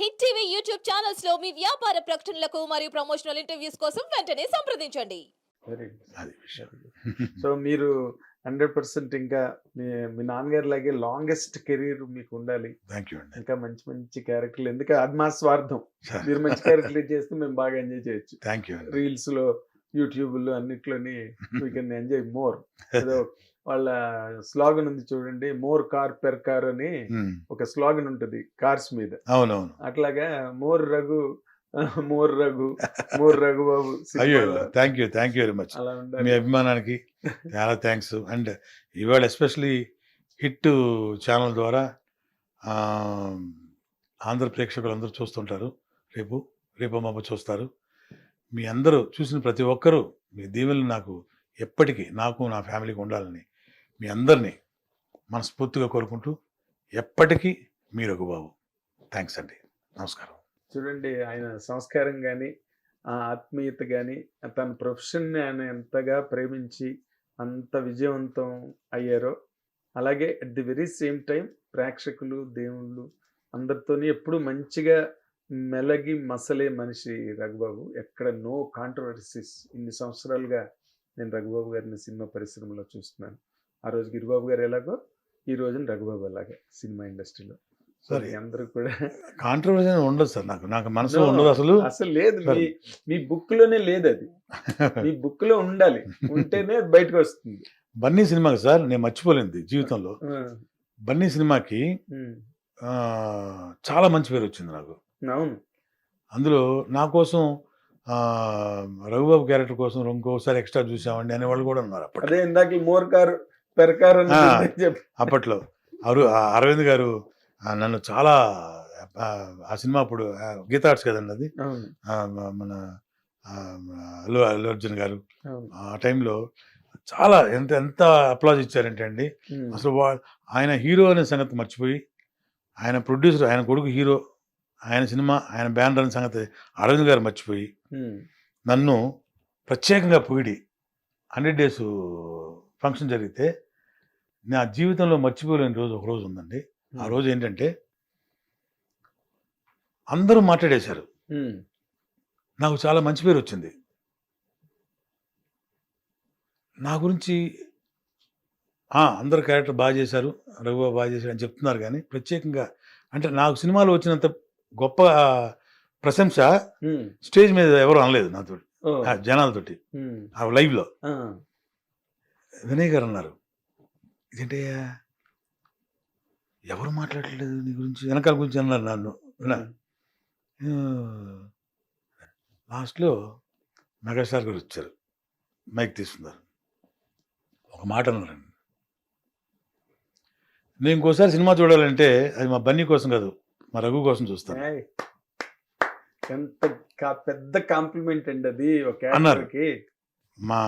Hit TV YouTube ఛానల్స్లో మీ వ్యాపార ప్రకటనలకు మరియు ప్రమోషనల్ ఇంటర్వ్యూస్ కోసం వెంటనే సంప్రదించండి. వెరీ అది విషయం. సో మీరు హండ్రెడ్ పర్సెంట్ ఇంకా మీ మీ నాన్నగారి లాగే లాంగెస్ట్ కెరీర్ మీకు ఉండాలి. థ్యాంక్ యూ అండి. ఇంకా మంచి మంచి క్యారెక్టర్లు ఎందుకంటే అది మా స్వార్థం మీరు మంచి క్యారెక్టర్లు చేస్తే మేము బాగా ఎంజాయ్ చేయొచ్చు. థ్యాంక్ యూ అండి. రీల్స్లో యూట్యూబ్లో అన్నిట్లోని వీ కెన్ ఎంజాయ్ మోర్ ఏదో వాళ్ళ స్లోగన్ ఉంది చూడండి మోర్ కార్ పెర్ కార్ అని ఒక స్లోగన్ ఉంటుంది కార్స్ మీద. అవునవును. అట్లాగా more Raghu more Raghu more Raghu బాబు అయ్యో thank you thank you very much మీ అభిమానానికి చాలా థ్యాంక్స్ అండ్ ఇవాళ ఎస్పెషలీ హిట్ ఛానల్ ద్వారా ఆంధ్ర ప్రేక్షకులు అందరూ చూస్తుంటారు. రేపు రేపు మాప చూస్తారు. మీ అందరూ చూసిన ప్రతి ఒక్కరూ మీ దీవెనలు నాకు ఎప్పటికీ నాకు నా ఫ్యామిలీకి ఉండాలని మీ అందరినీ మనస్ఫూర్తిగా కోరుకుంటూ ఎప్పటికీ మీ రఘుబాబు. థ్యాంక్స్ అండి. నమస్కారం. చూడండి ఆయన సంస్కారం కానీ ఆ ఆత్మీయత కానీ తన ప్రొఫెషన్ని ఆయన ఎంతగా ప్రేమించి అంత విజయవంతం అయ్యారో అలాగే at the very same time ప్రేక్షకులు దేవుళ్ళు అందరితోని ఎప్పుడు మంచిగా మెలగి మసలే మనిషి రఘుబాబు. ఎక్కడ నో కాంట్రవర్సీస్ ఇన్ని సంవత్సరాలుగా నేను రఘుబాబు గారిని సినిమా పరిశ్రమలో చూస్తున్నాను. ఆ రోజు గిరిబాబు గారు ఎలాగో ఈ రోజున రఘుబాబు అలాగే సినిమా ఇండస్ట్రీలో. సరే. అందరూ కూడా కాంట్రవర్సీ ఉండదు సార్. నాకు నాకు మనసులో. ఉండదు అసలు. అసలు లేదు. మీ మీ బుక్లోనే లేదు అది. మీ బుక్లో ఉండాలి. ఉంటేనే బయటకు వస్తుంది. బన్నీ సినిమాకి సార్ నేను మర్చిపోలేంది జీవితంలో. బన్నీ సినిమాకి చాలా మంచి పేరు వచ్చింది నాకు. అవును. అందులో నా కోసం రఘుబాబు క్యారెక్టర్ కోసం ఇంకోసారి ఎక్స్ట్రా చూసామండి అనే వాళ్ళు కూడా ఉన్నారు అప్పట్లో. అదే ఇందాక మోర్ కార్ పెరకార్ అప్పట్లో. అరు అరవింద్ గారు నన్ను చాలా ఆ, సినిమా అప్పుడు గీతా ఆర్ట్స్ కదండి అది? మన అల్లు అల్లు అర్జున్ గారు. ఆ టైంలో చాలా ఎంత ఎంత అప్లాజ్ ఇచ్చారంటే అండి అసలు వా ఆయన హీరో అనే సంగతి మర్చిపోయి ఆయన ప్రొడ్యూసర్ ఆయన కొడుకు హీరో ఆయన సినిమా ఆయన బ్యానర్ అనే సంగతి అరవింద్ గారు మర్చిపోయి నన్ను ప్రత్యేకంగా పొగిడి హండ్రెడ్ డేస్ ఫంక్షన్ జరిగితే నా జీవితంలో మర్చిపోలేని రోజు ఒక రోజు ఉందండి. ఆ రోజు ఏంటంటే అందరూ మాట్లాడేశారు. నాకు చాలా మంచి పేరు వచ్చింది. నా గురించి అందరు క్యారెక్టర్ బాగా చేశారు రఘుబాబు బాగా చేశారు అని చెప్తున్నారు కానీ ప్రత్యేకంగా అంటే నాకు సినిమాలో వచ్చినంత గొప్ప ప్రశంస స్టేజ్ మీద ఎవరు అనలేదు నాతో జనాలతోటి. ఆ లైవ్లో వినయ్ గారు అన్నారు. ఇదేంటే ఎవరు మాట్లాడలేదు నీ గురించి? వెనకాల గురించి అన్నారు నన్ను. లాస్ట్లో మెగాస్టార్ గారు వచ్చారు. మైక్ తీసుకున్నారు. ఒక మాట అన్నారండి నేను ఇంకోసారి సినిమా చూడాలంటే అది మా బన్నీ కోసం కాదు మా రఘు కోసం చూస్తాను. ఎంత పెద్ద కాంప్లిమెంట్ అండి అది ఒక అన్నారు. మా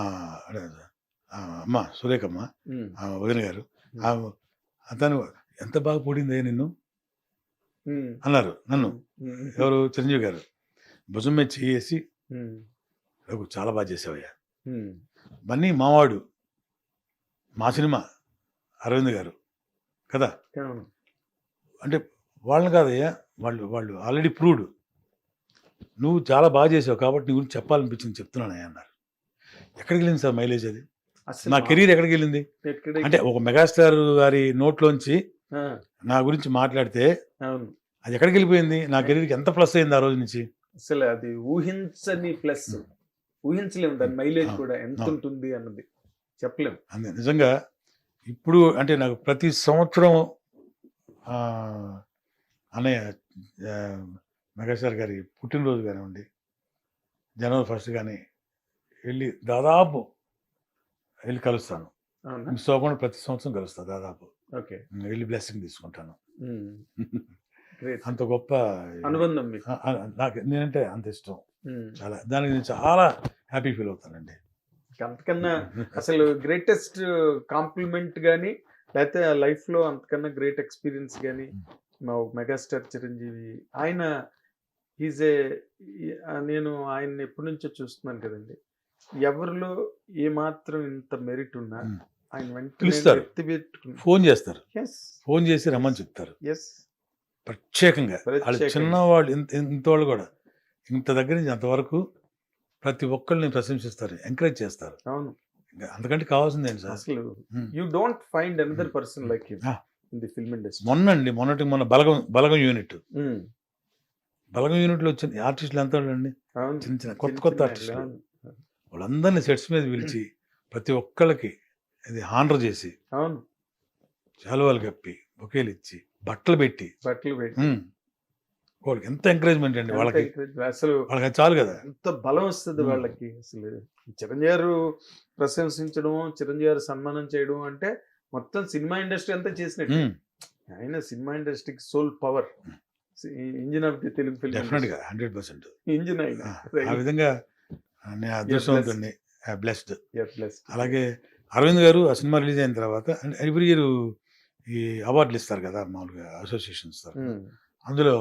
అమ్మ సురేఖమ్మ వదిన గారు ఆ అతను ఎంత బాగా పొడిందే నిన్ను? అన్నారు నన్ను. ఎవరు? చిరంజీవి గారు. భుజం మీద చేసి చాలా బాగా చేసావయ్యా. బన్నీ మావాడు మా సినిమా అరవింద్ గారు కదా. అంటే వాళ్ళని కాదయ్యా వాళ్ళు వాళ్ళు ఆల్రెడీ ప్రూవ్డ్. నువ్వు చాలా బాగా చేసావు కాబట్టి నీ గురించి చెప్పాలనిపించింది చెప్తున్నానయ్యా అన్నారు. ఎక్కడికి వెళ్ళింది సార్ మైలేజ్ అది? నా కెరీర్ ఎక్కడికి? వెళ్ళింది అంటే ఒక మెగాస్టార్ గారి నోట్లోంచి నా గురించి మాట్లాడితే అది ఎక్కడికి వెళ్ళిపోయింది నా కెరీర్కి ఎంత ప్లస్ అయింది ఆ రోజు నుంచి? అసలు అది ఊహించని ప్లస్. ఊహించలేము దాని మైలేజ్ కూడా. ఎంత. ఉంటుంది అన్నది. చెప్పలేము. అంతే. నిజంగా ఇప్పుడు అంటే నాకు ప్రతి సంవత్సరం అన్నయ్య మెగాస్టార్ గారి పుట్టినరోజు కానివ్వండి జనవరి ఫస్ట్ కానీ వెళ్ళి దాదాపు వెళ్ళి కలుస్తాను. అవ్వకుండా ప్రతి సంవత్సరం కలుస్తాను దాదాపు. ఓకే. వెళ్ళి బ్లెస్సింగ్ తీసుకుంటాను. అంత గొప్ప అనుబంధం నాకు నేనంటే అంత ఇష్టం. చాలా దానికి నేను చాలా హ్యాపీ ఫీల్ అవుతానండి. అంతకన్నా అసలు గ్రేటెస్ట్ కాంప్లిమెంట్ కానీ లేకపోతే లైఫ్లో అంతకన్నా గ్రేట్ ఎక్స్పీరియన్స్ కానీ మా మెగాస్టార్ చిరంజీవి ఆయన ఈజ్ ఏ నేను ఆయన ఎప్పటి నుంచో చూస్తున్నాను కదండి. ఎవరిలో ఏ మాత్రం ఇంత మెరిట్ ఉన్నా. ఆయన పిలుస్తారు. ఫోన్ చేస్తారు. ఫోన్ చేసి రమ్మని చెప్తారు. ప్రత్యేకంగా. వాళ్ళు. చిన్నవాళ్ళు ఇంత ఇంతవాళ్ళు కూడా. ఇంత దగ్గర నుంచి అంతవరకు ప్రతి ఒక్కరిని ప్రశంసిస్తారు ఎంకరేజ్ చేస్తారు. అవును. ఇంకా అంతకంటే కావాల్సింది ఏంటి సార్? అసలు. You don't find another person like you. In the film industry మొన్నండి మొన్నటి మొన్న బలగం బలగం యూనిట్. బలగం యూనిట్లో వచ్చిన ఆర్టిస్టులు ఎంత అండి చిన్న చిన్న కొత్త కొత్త ఆర్టిస్టులు. వాళ్ళందరినీ సెట్స్ మీద పిలిచి ప్రతి ఒక్కళ్ళకి ఇది హానర్ చేసి అవును. శాలువాలు కప్పి బొకేలు ఇచ్చి బట్టలు పెట్టి బట్టలు పెట్టి. వాళ్ళకి ఎంత ఎంకరేజ్మెంట్ అండి వాళ్ళకి. అసలు వాళ్ళకి అది చాలు కదా. ఎంత బలం వస్తుంది. వాళ్ళకి అసలు. చిరంజీవి గారు ప్రశంసించడం చిరంజీవి గారు సన్మానం చేయడం అంటే మొత్తం సినిమా ఇండస్ట్రీ అంతా చేసినట్టు. ఆయన సినిమా ఇండస్ట్రీకి soul power engine of the Telugu film డెఫినెట్గా హండ్రెడ్ పర్సెంట్ ఇంజిన్ ఆయన. ఆ విధంగా నేను అదృష్టవంతుడిని బ్లెస్డ్ ప్లస్ అలాగే అరవింద్ గారు ఆ సినిమా రిలీజ్ అయిన తర్వాత ఎవ్రీ ఇయర్ ఈ అవార్డులు ఇస్తారు కదా మామూలుగా అసోసియేషన్ ఇస్తారు అందులో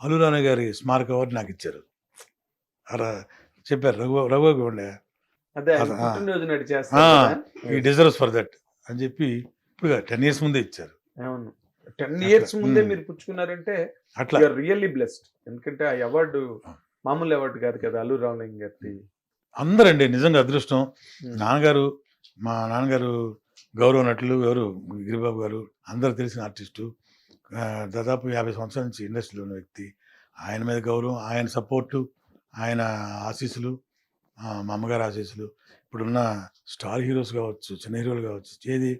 అల్లురాణి గారి స్మారక అవార్డు నాకు ఇచ్చారు. అలా చెప్పారు రఘు రఘు ఉండే ఈ డిజర్వ్స్ ఫర్ దట్ అని చెప్పి ఇప్పుడు టెన్ ఇయర్స్ ముందే ఇచ్చారు. టెన్ ఇయర్స్ ముందే ఉమ్. మీరు పుచ్చుకున్నారంటే అట్లా. రియల్లీ బ్లెస్డ్ ఎందుకంటే ఆ అవార్డు మామూలు అవార్డు కాదు కదా అల్లు రామలింగ గారి అందరండి నిజంగా అదృష్టం. నాన్నగారు మా నాన్నగారు గౌరవ నటులు ఎవరు? గిరిబాబు గారు అందరు తెలిసిన ఆర్టిస్టు. దాదాపు యాభై సంవత్సరాల నుంచి ఇండస్ట్రీలో ఉన్న వ్యక్తి. ఆయన మీద గౌరవం ఆయన సపోర్టు ఆయన ఆశీస్సులు మా అమ్మగారి ఆశీస్సులు. ఇప్పుడున్న స్టార్ హీరోస్ కావచ్చు చిన్న హీరోలు కావచ్చు ఏది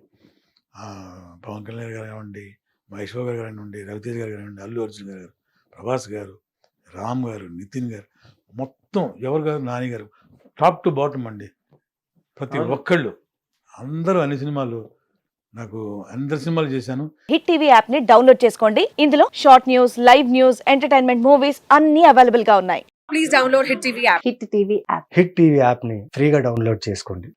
పవన్ కళ్యాణ్ గారు కానివ్వండి మహేష్ బాబు గారు కానివ్వండి రవితేజ్ గారు కానివ్వండి అల్లు అర్జున్ గారు ప్రభాస్ గారు రామ్ గారు నితిన్ గారు మొత్తం ఎవరు గారు నాని గారు. టాప్ టు బాటమ్ అండి. ప్రతి. ఒక్కళ్ళు. అందరూ అన్ని సినిమాలు నాకు అందరి సినిమాలు చేశాను. హిట్ టీవీ యాప్ని డౌన్లోడ్ చేసుకోండి. ఇందులో short news live news entertainment movies అన్ని అవైలబుల్గా ఉన్నాయి. Please download Hit TV app. Hit TV app hit TV యాప్ని ఫ్రీగా డౌన్లోడ్ చేసుకోండి.